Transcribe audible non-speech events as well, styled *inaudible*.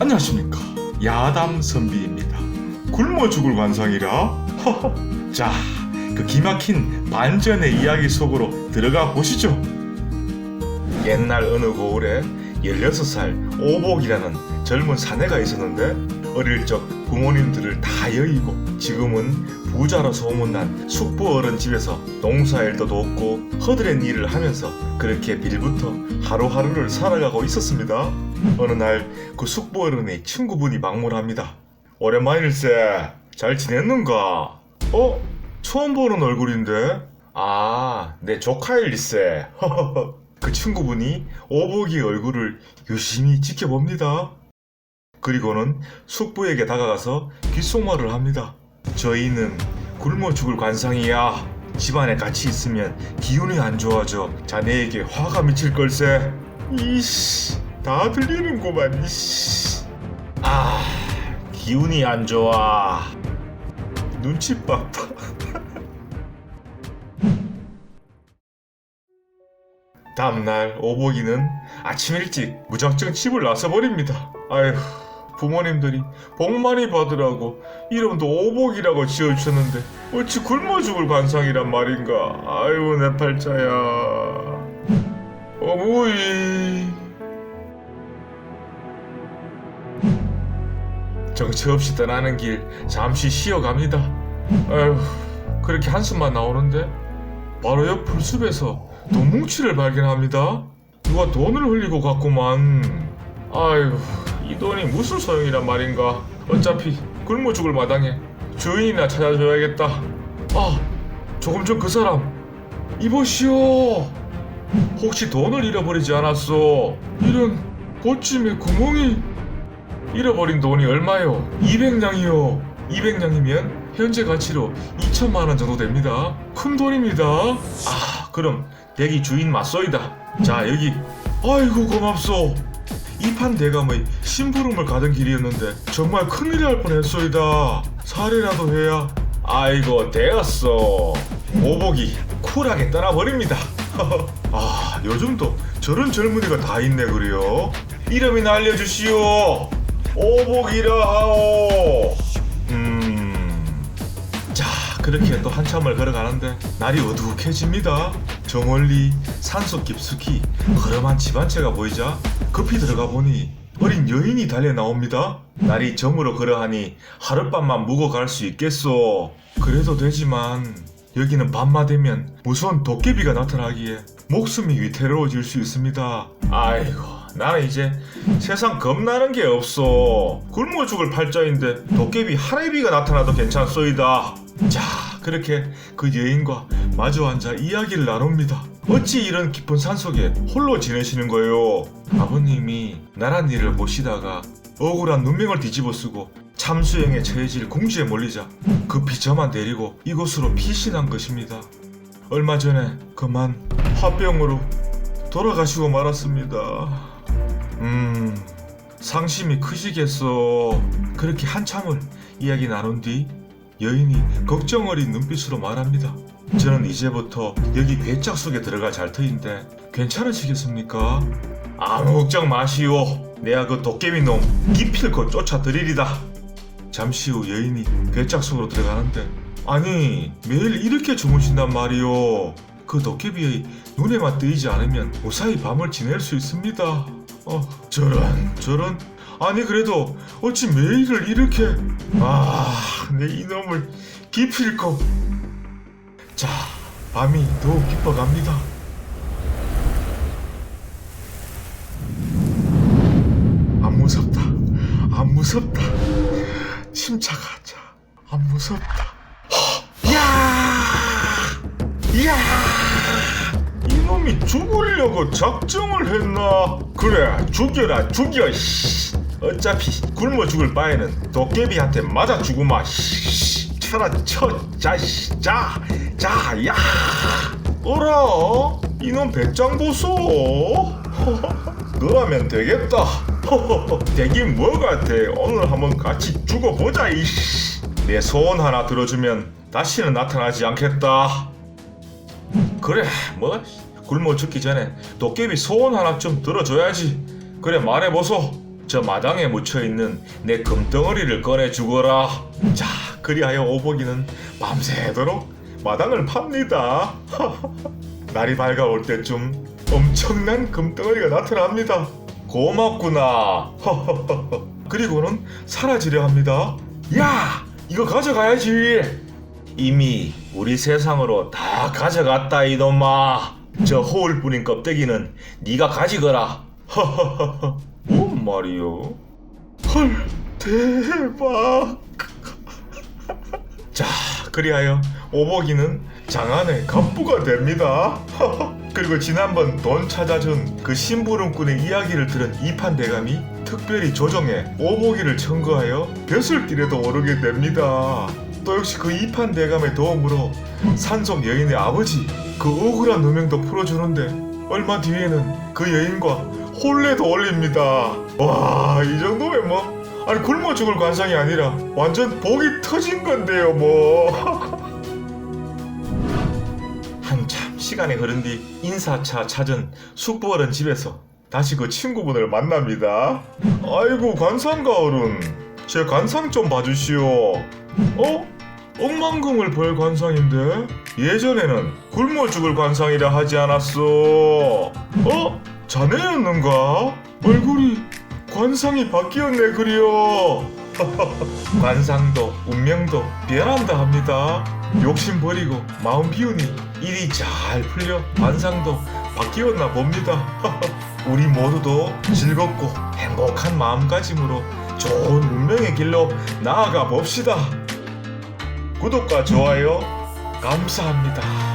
안녕하십니까. 야담 선비입니다. 굶어 죽을 관상이라. *laughs* 자 그 기막힌 반전의 이야기 속으로 들어가 보시죠. 옛날 어느 고을에 16살 오복이라는 젊은 사내가 있었는데 어릴 적 부모님들을 다 여의고 지금은 부자로 소문난 숙부 어른 집에서 농사일도 돕고 허드렛 일을 하면서 그렇게 빌부터 하루하루를 살아가고 있었습니다. 어느 날 그 숙부 어른의 친구분이 방문합니다. 오랜만일세. 잘 지냈는가? 어? 처음 보는 얼굴인데? 아, 내 조카일세. *laughs* 그 친구분이 오복이 얼굴을 유심히 지켜봅니다. 그리고는 숙부에게 다가가서 귓속말을 합니다. 저희는 굶어 죽을 관상이야. 집안에 같이 있으면 기운이 안 좋아져 자네에게 화가 미칠 걸세. 이씨, 다 들리는구만. 이씨. 아, 기운이 안 좋아. 눈치 빡빡. *laughs* 다음날 오복이는 아침 일찍 무작정 집을 나서 버립니다. 아휴 부모님들이 복 많이 받으라고 이름도 오복이라고 지어주셨는데 어찌 굶어 죽을 관상이란 말인가. 아유 내 팔자야. 어머이. 정처 없이 떠나는 길 잠시 쉬어갑니다. 아휴 그렇게 한숨만 나오는데 바로 옆 풀숲에서 돈뭉치를 발견합니다. 누가 돈을 흘리고 갔구만. 아유, 이 돈이 무슨 소용이란 말인가. 어차피 굶어 죽을 마당에 주인이나 찾아줘야겠다. 아, 조금 전 그 사람. 이보시오. 혹시 돈을 잃어버리지 않았어? 이런 보찜에 구멍이. 잃어버린 돈이 얼마요? 200냥이요. 200냥이면 현재 가치로 2천만 원 정도 됩니다. 큰 돈입니다. 아, 그럼 대기 주인 맞소이다. 자, 여기. 아이고 고맙소. 이판 대감의 심부름을 가던 길이었는데 정말 큰일이 날 뻔했소이다. 사례라도 해야. 아이고 되었어. 오복이 쿨하게 떠나버립니다. *laughs* 아, 요즘도 저런 젊은이가 다 있네 그래요. 이름이나 알려주시오. 오복이라 하오. 음. 자, 그렇게 또 한참을 걸어가는데 날이 어둑해집니다. 저 멀리 산속 깊숙이 허름한 집 한 채가 보이자 급히 들어가 보니 어린 여인이 달려 나옵니다. 날이 저물어 걸어하니 하룻밤만 묵어 갈 수 있겠소. 그래도 되지만 여기는 밤마 되면 무서운 도깨비가 나타나기에 목숨이 위태로워질 수 있습니다. 아이고, 나는 이제 세상 겁나는 게 없어. 굶어 죽을 팔자인데 도깨비 하레비가 나타나도 괜찮소이다. 자, 그렇게 그 여인과 마주 앉아 이야기를 나눕니다. 어찌 이런 깊은 산속에 홀로 지내시는 거예요? 아버님이 나란 일을 보시다가 억울한 눈명을 뒤집어 쓰고 참수행에 처해질 궁지에 몰리자 급히 저만 데리고 이곳으로 피신한 것입니다. 얼마 전에 그만 화병으로 돌아가시고 말았습니다. 음, 상심이 크시겠어. 그렇게 한참을 이야기 나눈 뒤 여인이 걱정 어린 눈빛으로 말합니다. 저는 이제부터 여기 괴짝 속에 들어갈 잘터인데 괜찮으시겠습니까? 아무 걱정 마시오. 내가 그 도깨비 놈 기필코 쫓아드리리다. 잠시 후 여인이 괴짝 속으로 들어가는데 아니 매일 이렇게 주무신단 말이오. 그 도깨비의 눈에만 뜨이지 않으면 무사히 밤을 지낼 수 있습니다. 어 저런 저런 아니 그래도 어찌 매일을 이렇게 아내 이놈을 기필코 자 밤이 더욱 깊어갑니다. 안 무섭다. 안 무섭다. 침착하자. 안 무섭다. 허! 야! 야! 이놈이 죽으려고 작정을 했나? 그래, 죽여라, 죽여. 씨. 어차피 굶어 죽을 바에는 도깨비한테 맞아 죽으마. 씨. 쳐라, 쳐, 자, 씨. 자, 자, 야! 어라? 이놈 배짱 보소. *laughs* 너라면 되겠다. 되긴 뭐 같아. 오늘 한번 같이 죽어보자, 이씨. 내 소원 하나 들어주면 다시는 나타나지 않겠다. 그래, 뭐 굶어 죽기 전에 도깨비 소원 하나 좀 들어줘야지. 그래 말해보소. 저 마당에 묻혀있는 내 금덩어리를 꺼내 주거라. 자, 그리하여 오복이는 밤새도록 마당을 팝니다. *laughs* 날이 밝아올 때쯤 엄청난 금덩어리가 나타납니다. 고맙구나. *laughs* 그리고는 사라지려 합니다. 야, 이거 가져가야지. 이미 우리 세상으로 다 가져갔다 이놈아. 저 호울 뿌린 껍데기는 네가 가지거라. *laughs* 뭔 말이요? 헐, 대박. 자, 그리하여 오복이는 장안의 갑부가 됩니다. *laughs* 그리고 지난번 돈 찾아준 그 심부름꾼의 이야기를 들은 이판 대감이 특별히 조정해 오복이를 청구하여 벼슬길에도 오르게 됩니다. 또 역시 그 이판 대감의 도움으로 산속 여인의 아버지 그 억울한 누명도 풀어주는데 얼마 뒤에는 그 여인과 혼례도 올립니다. 와, 이 정도면 뭐 아니 굶어 죽을 관상이 아니라 완전 복이 터진 건데요, 뭐. *laughs* 한참 시간이 흐른 뒤 인사차 찾은 숙부어른 집에서 다시 그 친구분을 만납니다. 아이고 관상가 어른, 제 관상 좀 봐주시오. 어? 억만금을 벌 관상인데 예전에는 굶어 죽을 관상이라 하지 않았어. 어? 자네였는가? 얼굴이 관상이 바뀌었네 그려. 관상도 *laughs* 운명도 변한다 합니다. 욕심 버리고 마음 비우니 일이 잘 풀려 관상도 바뀌었나 봅니다. *laughs* 우리 모두도 즐겁고 행복한 마음가짐으로 좋은 운명의 길로 나아가 봅시다. 구독과 좋아요 감사합니다.